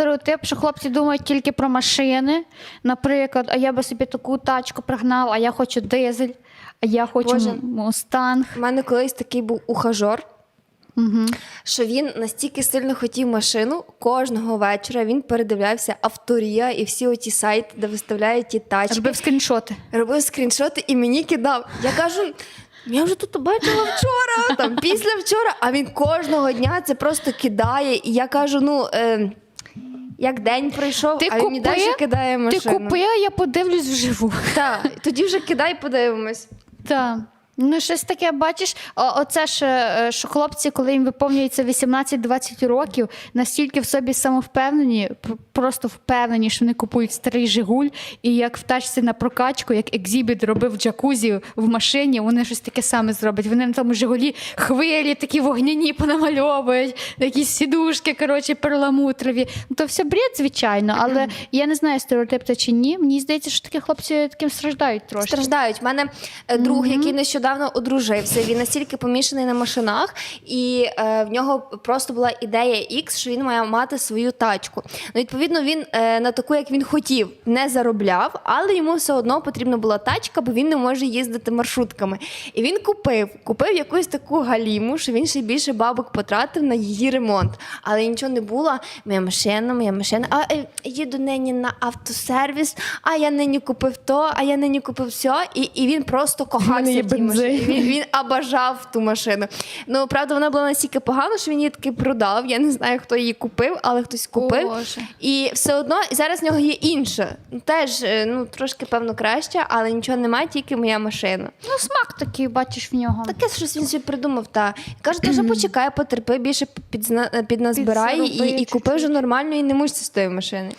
стереотип, що хлопці думають тільки про машини. Наприклад, а я би собі таку тачку пригнав, а я хочу дизель, а я хочу Боже. мустанг. У мене колись такий був ухажор, Угу. що він настільки сильно хотів машину, кожного вечора він передивлявся авторія і всі оті сайти, де виставляють ті тачки. Робив скріншоти. робив скріншоти і мені кидав. Я кажу. Я вже тут бачила вчора, там після вчора, а він кожного дня це просто кидає. І я кажу: ну е, як день пройшов, Ти а він далі кидає Ти машину. купи, а я подивлюсь вживу. Так, тоді вже кидай, подивимось. Так. Ну, щось таке, бачиш, оце ж, е, що хлопці, коли їм виповнюється 18-20 років, настільки в собі самовпевнені, просто впевнені, що вони купують старий Жигуль, і як в тачці на прокачку, як екзібіт робив джакузі в машині, вони щось таке саме зроблять. Вони на тому Жигулі хвилі такі вогняні понамальовують, якісь сідушки, коротше, перламутрові. Ну, то все бред, звичайно, але я не знаю, стереотип це чи ні. Мені здається, що такі хлопці таким страждають трошки. Страждають. У мене е, друг, який нещодавно одружився. Він настільки помішаний на машинах, і е, в нього просто була ідея X, що він має мати свою тачку. Ну, відповідно, він е, на таку, як він хотів, не заробляв, але йому все одно потрібна була тачка, бо він не може їздити маршрутками. І він купив, купив якусь таку галіму, що він ще більше бабок потратив на її ремонт. Але нічого не було. Моя машина, моя машина. А е, їду нині на автосервіс, а я нині купив то, а я нині купив все. І, і він просто кохався тій бензин. Машині. Він, він обажав ту машину. Ну, правда, вона була настільки погана, що він її таки продав. Я не знаю, хто її купив, але хтось купив. Боже. І все одно зараз в нього є інша. Теж е, ну, трошки, певно, краще, але нічого немає, тільки моя машина. Ну, смак такий, бачиш в нього. Таке щось він собі придумав. Та каже, ти вже почекай, потерпи, більше підзна... підназбирай і, і купи вже нормально і не мучся з тої машини.